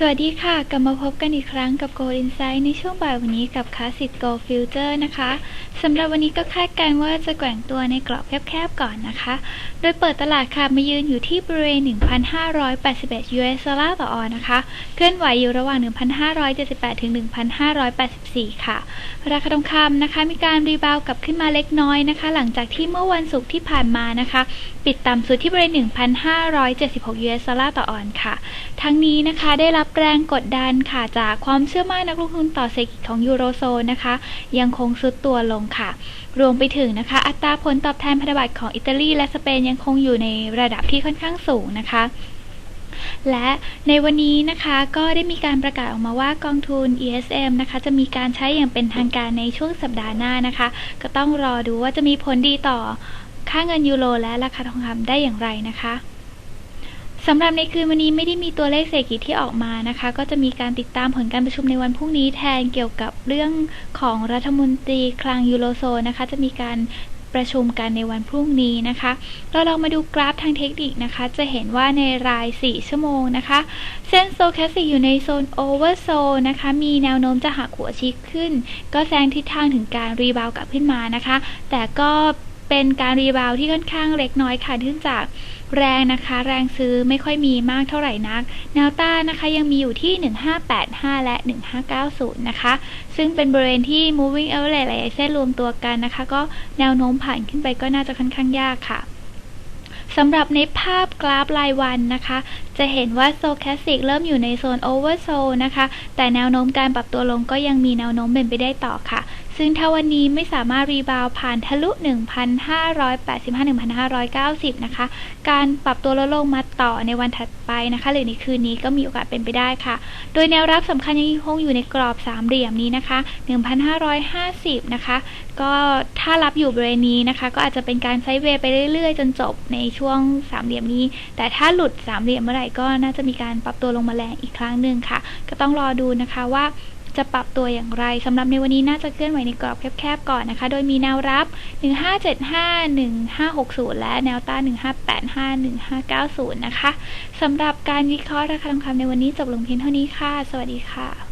สวัสดีค่ะ กลับมาพบกันอีกครั้งกับ Gold Insight ในช่วงบ่ายวันนี้กับคลาสสิก Gold Future นะคะสำหรับวันนี้ก็คาดการณ์ว่าจะแกว่งตัวในกรอบแคบๆก่อนนะคะ โดยเปิดตลาดค่ะมายืนอยู่ที่บริเวณ 1,581 US ดอลลาร์ต่อออนนะคะ เคลื่อนไหวอยู่ระหว่าง 1,578 ถึง 1,584 ค่ะ ราคาทองคำนะคะ มีการรีบาวกลับขึ้นมาเล็กน้อยนะคะ หลังจากที่เมื่อวันศุกร์ที่ผ่านมานะคะ ปิดต่ำสุดที่บริเวณ 1,576 US ดอลลาร์ต่อออนค่ะ ทั้งนี้นะคะได้รับแรงกดดันค่ะจากความเชื่อมั่นนักลงทุนต่อเศรษฐกิจของยูโรโซนนะคะ ยังคงซุดตัวลงค่ะ รวมไปถึงนะคะ อัตราผลตอบแทนพันธบัตรของอิตาลีและสเปนยังคงอยู่ในระดับที่ค่อนข้างสูงนะคะและในวันนี้นะคะก็ได้มีการประกาศออกมาว่ากองทุน ESM นะคะจะมีการใช้อย่างเป็นทางการในช่วงสัปดาห์หน้านะคะ ก็ต้องรอดูว่าจะมีผลดีต่อค่าเงินยูโรและราคาทองคำได้อย่างไรนะคะ สำหรับในคืนวันนี้ไม่ได้มีตัวเลขเศรษฐกิจที่ออกมานะคะ ก็จะมีการติดตามผลการประชุมในวันพรุ่งนี้แทนเกี่ยวกับเรื่องของรัฐมนตรีคลังยูโรโซนนะคะ จะมีการประชุมกันในวันพรุ่งนี้นะคะ เราลองมาดูกราฟทางเทคนิคนะคะ จะเห็นว่าในราย 4 ชั่วโมงนะคะ เส้นโซแคสติอยู่ในโซนโอเวอร์โซนนะคะ มีแนวโน้มจะหักหัวชิคขึ้น ก็แซงทิศทางถึงการรีบาวกลับขึ้นมานะคะ แต่ก็ เป็นการรีบาวที่ค่อนข้างเล็กน้อยค่ะเนื่องจากแรงนะคะ แรงซื้อไม่ค่อยมีมากเท่าไหร่นัก แนวต้านนะคะยังมีอยู่ที่ 1585 และ 1590 นะคะ ซึ่งเป็นบริเวณที่ moving average หลายๆเส้นรวมตัวกันนะคะ ก็แนวโน้มผ่านขึ้นไปก็น่าจะค่อนข้างยากค่ะสำหรับในภาพกราฟรายวันนะคะ จะเห็นว่าโซแคสติกเริ่มอยู่ในโซนโอเวอร์โซนะคะ แต่แนวโน้มการปรับตัวลงก็ยังมีแนวโน้มเป็นไปได้ต่อค่ะ ซึ่งถ้าวันนี้ไม่สามารถรีบาวผ่านทะลุ 1,585-1,590 นะคะ การปรับตัวลดลงมาต่อในวันถัดไปนะคะ หรือในคืนนี้ก็มีโอกาสเป็นไปได้ค่ะ โดยแนวรับสำคัญยังคงอยู่ในกรอบสามเหลี่ยมนี้นะคะ 1,550 นะคะ ก็ถ้ารับอยู่บริเวณนี้นะคะ ก็อาจจะเป็นการไซด์เวย์ไปเรื่อยๆ จนจบในช่วงสามเหลี่ยมนี้ แต่ถ้าหลุดสามเหลี่ยมเมื่อไหร่ก็น่าจะมีการปรับตัวลงมาแรงอีกครั้งหนึ่งค่ะ ก็ต้องรอดูนะคะว่า จะปรับตัวอย่างไรสำหรับในวันนี้น่าจะเคลื่อนไหวในกรอบแคบๆก่อนนะคะ โดยมีแนวรับ 1575 1560 และแนวต้าน1585 1590 นะคะสำหรับการวิเคราะห์ราคาทองคำในวันนี้จบลงเพียงเท่านี้ค่ะ สวัสดีค่ะ